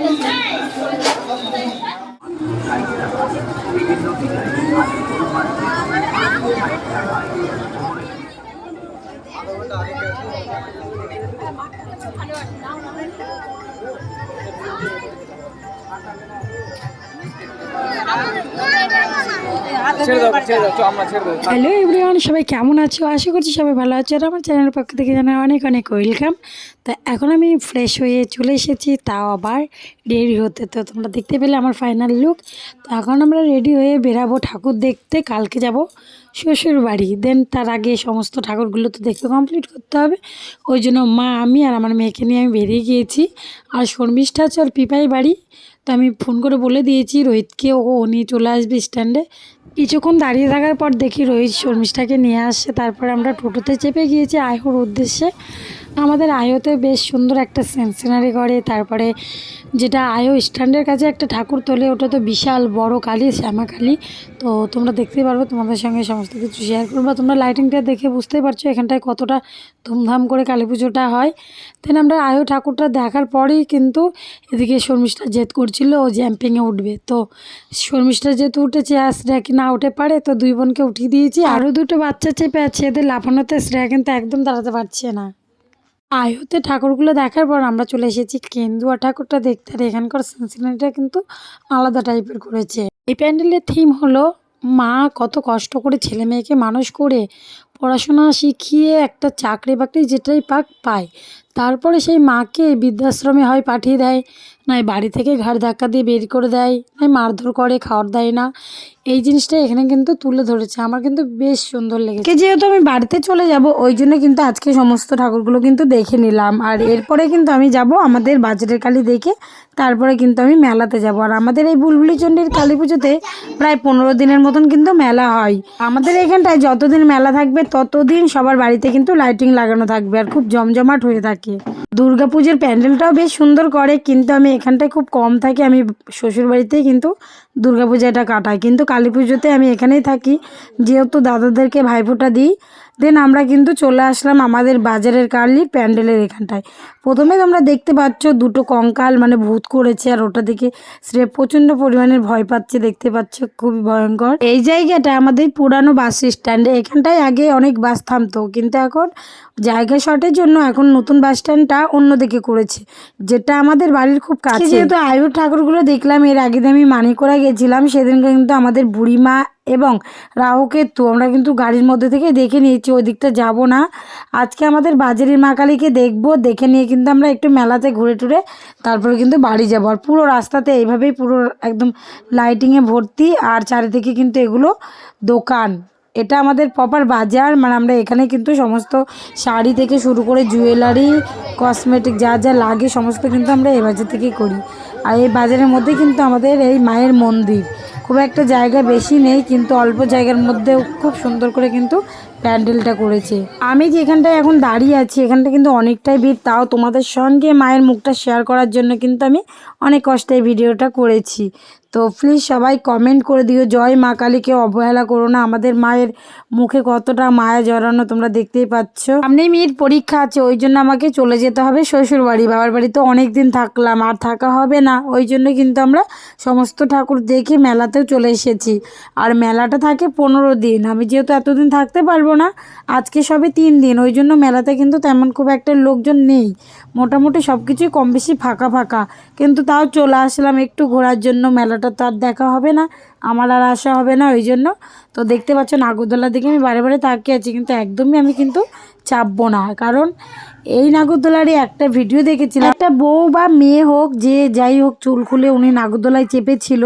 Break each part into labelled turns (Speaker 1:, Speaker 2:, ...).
Speaker 1: ছেড়ে দাও
Speaker 2: hello everyone, সবাই কেমন আছো? আশা করছি সবাই ভালো আছো আর আমার চ্যানেলের পক্ষ থেকে জানাই অনেক অনেক ওয়েলকাম। তো এখন আমি ফ্রেশ হয়ে চলে এসেছি, তাও আবার রেডি হতে। তো তোমরা দেখতে পেলে আমার ফাইনাল লুক। তো এখন আমরা রেডি হয়ে বেরাবো ঠাকুর দেখতে, কালকে যাব শ্বশুর বাড়ি। দেন তার আগে সমস্ত ঠাকুরগুলো তো দেখতে কমপ্লিট করতে হবে। ওই জন্য মা, আমি আর আমার মেয়েকে নিয়ে আমি বেরিয়ে গিয়েছি। আর শর্মিষ্ঠা ওর পিপাই বাড়ি। আমি ফোন করে বলে দিয়েছি রোহিতকে, ও নিয়ে চলে আসবে স্ট্যান্ডে কিছুক্ষণ দাঁড়িয়ে থাকার পর দেখি রোহিত শর্মিষ্ঠাকে নিয়ে আসছে, তারপরে আমরা টোটোতে চেপে গিয়েছি আয়হর উদ্দেশ্যে। আমাদের আয়োতে বেশ সুন্দর একটা সেন্সিনারি করে, তারপরে যেটা আয়ো স্ট্যান্ডের কাছে একটা ঠাকুর তোলে, ওটা তো বিশাল বড় কালী, শ্যামা কালী। তো তোমরা দেখতেই পারবে, তোমাদের সঙ্গে সমস্ত কিছু শেয়ার করব। তোমরা লাইটিংটা দেখে বুঝতেই পারছ এখানটায় কতটা ধুমধাম করে কালী পুজোটা হয়। দেন আমরা আয়ো ঠাকুরটা দেখার পরেই কিন্তু এদিকে শর্মিষ্ঠা জেদ করছিল ও জ্যাম্পিংয়ে উঠবে। তো শর্মিষ্ঠা যেহেতু উঠেছে, আর শ্রেয়া না উঠে পারে, তো দুই বোনকে উঠিয়ে দিয়েছি। আরও দুটো বাচ্চা চেপে আছে, এদের লাফানোতে শ্রেয়া কিন্তু একদম দাঁড়াতে পারছে না। আয়োতে ঠাকুরগুলো দেখার পর আমরা চলে এসেছি কেন্দুয়া ঠাকুরটা দেখতে। আর এখানকার সিনসিনারিটা কিন্তু আলাদা টাইপের করেছে। এই প্যান্ডেলের থিম হলো, মা কত কষ্ট করে ছেলে মেয়েকে মানুষ করে পড়াশোনা শিখিয়ে একটা চাকরি বাকরি যেটাই পাক, পায়। তারপরে সেই মাকে বৃদ্ধাশ্রমে হয় পাঠিয়ে দেয়। নয় বাড়ি থেকে ঘাড় ধাক্কা দিয়ে বের করে দেয়। নয় মারধর করে খাওয়ার দেয় না। এই জিনিসটা এখানে কিন্তু তুলে ধরেছে। আমার কিন্তু বেশ সুন্দর লেগেছে। যেহেতু আমি বাড়িতে চলে যাব ওই জন্য কিন্তু আজকে সমস্ত ঠাকুরগুলো কিন্তু দেখে নিলাম। আর এরপরে কিন্তু আমি যাব আমাদের বাজারের কালী দেখে তারপরে কিন্তু আমি মেলাতে যাব। আর আমাদের এই বুলবুলি চণ্ডীর কালী পুজোতে প্রায় পনেরো দিনের মতন কিন্তু মেলা হয়। আমাদের এখানটায় যতদিন মেলা থাকবে ততদিন সবার বাড়িতে কিন্তু লাইটিং লাগানো থাকবে। আর খুব জমজমাট হয়ে থাকে। দুর্গা পুজোর প্যান্ডেলটাও বেশ সুন্দর করে, কিন্তু আমি এখানটায় খুব কম থাকি। আমি শ্বশুর বাড়িতেই কিন্তু দুর্গা পূজাটা কাটাই। কিন্তু কালী পুজোতে আমি এখানেই থাকি। যেহেতু দাদাদেরকে ভাইফোঁটা দিই, দেন আমরা কিন্তু চলে আসলাম আমাদের বাজারের কার্লি প্যান্ডেলের এখানটায়। প্রথমে তোমরা দেখতে পাচ্ছ দুটো কঙ্কাল মানে ভূত করেছে আর ওটা দেখে সে প্রচণ্ড পরিমাণের ভয় পাচ্ছে দেখতে পাচ্ছ খুবই ভয়ঙ্কর। এই জায়গাটা আমাদের পুরানো বাস স্ট্যান্ডে এখানটায় আগে অনেক বাস থামতো কিন্তু এখন জায়গা শর্টের জন্য এখন নতুন বাস স্ট্যান্ডটা অন্যদিকে করেছে যেটা আমাদের বাড়ির খুব কাছে। যেহেতু আয়ুর ঠাকুরগুলো দেখলাম এর আগে দিয়ে আমি মানিকোড়া গেছিলাম সেদিনকে কিন্তু আমাদের বুড়িমা এবং রাহুকেতু আমরা কিন্তু গাড়ির মধ্যে থেকে দেখে নিয়েছি ওই দিকটা যাব না। আজকে আমাদের বাজারের মা কালীকে দেখব দেখে নিয়ে কিন্তু আমরা একটু মেলাতে ঘুরে টুরে তারপরে কিন্তু বাড়ি যাব। আর পুরো রাস্তাতে এইভাবেই পুরো একদম লাইটিংয়ে ভর্তি আর চারিদিকে কিন্তু এগুলো দোকান। এটা আমাদের প্রপার বাজার মানে আমরা এখানে কিন্তু সমস্ত শাড়ি থেকে শুরু করে জুয়েলারি কসমেটিক যা যা লাগে সমস্ত কিন্তু আমরা এই বাজার থেকেই করি। আর এই বাজারের মধ্যে কিন্তু আমাদের এই মায়ের মন্দির। খুব একটা জায়গা বেশি নেই, কিন্তু অল্প জায়গার মধ্যেও খুব সুন্দর করে কিন্তু প্যান্ডেলটা করেছে। আমি যেখানটায় এখন দাঁড়িয়ে আছি, এখানটা কিন্তু অনেকটাই ভিড়। তাও তোমাদের সঙ্গে মায়ের মুখটা শেয়ার করার জন্য কিন্তু আমি অনেক কষ্টে ভিডিওটা করেছি। তো প্লিজ সবাই কমেন্ট করে দিও, জয় মা কালীকে অবহেলা করো না। আমাদের মায়ের মুখে কতটা মায়া জড়ানো তোমরা দেখতেই পাচ্ছ। সামনেই মেয়ের পরীক্ষা আছে, ওই জন্য আমাকে চলে যেতে হবে শ্বশুর বাড়ি। বাবার বাড়িতে অনেক দিন থাকলাম, আর থাকা হবে না। ওই জন্য কিন্তু আমরা সমস্ত ঠাকুর দেখে মেলাতেও চলে এসেছি। আর মেলাটা থাকে পনেরো দিন। আমি যেহেতু এতদিন থাকতে পারব না, আজকে সবে তিন দিন। ওই জন্য মেলাতে কিন্তু তেমন খুব একটা লোকজন নেই। মোটামুটি সব কিছুই কম বেশি ফাঁকা ফাঁকা। কিন্তু তাও চলে আসলাম একটু ঘোরার জন্য। মেলাটা তো আর দেখা হবে না। আমার আর আসা হবে না, ওই জন্য। তো দেখতে পাচ্ছ, নাগরদোলার দিকে আমি বারে বারে তাকিয়ে আছি, কিন্তু একদমই আমি কিন্তু চাপবো না। কারণ এই নাগরদোলারই একটা ভিডিও দেখেছিলাম। একটা বউ বা মেয়ে হোক, যে যাই হোক চুল খুলে উনি নাগরদোলায় চেপেছিল,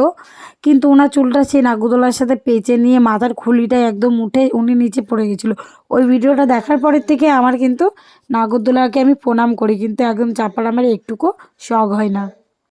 Speaker 2: কিন্তু ওনার চুলটা সেই নাগরদোলার সাথে পেঁচে নিয়ে মাথার খুলিটা একদম উঠে উনি নিচে পড়ে গেছিল। ওই ভিডিওটা দেখার পরের থেকে আমার কিন্তু নাগরদোলাকে আমি প্রণাম করি, কিন্তু একদম চাপার আমার একটুকু শখ হয় না।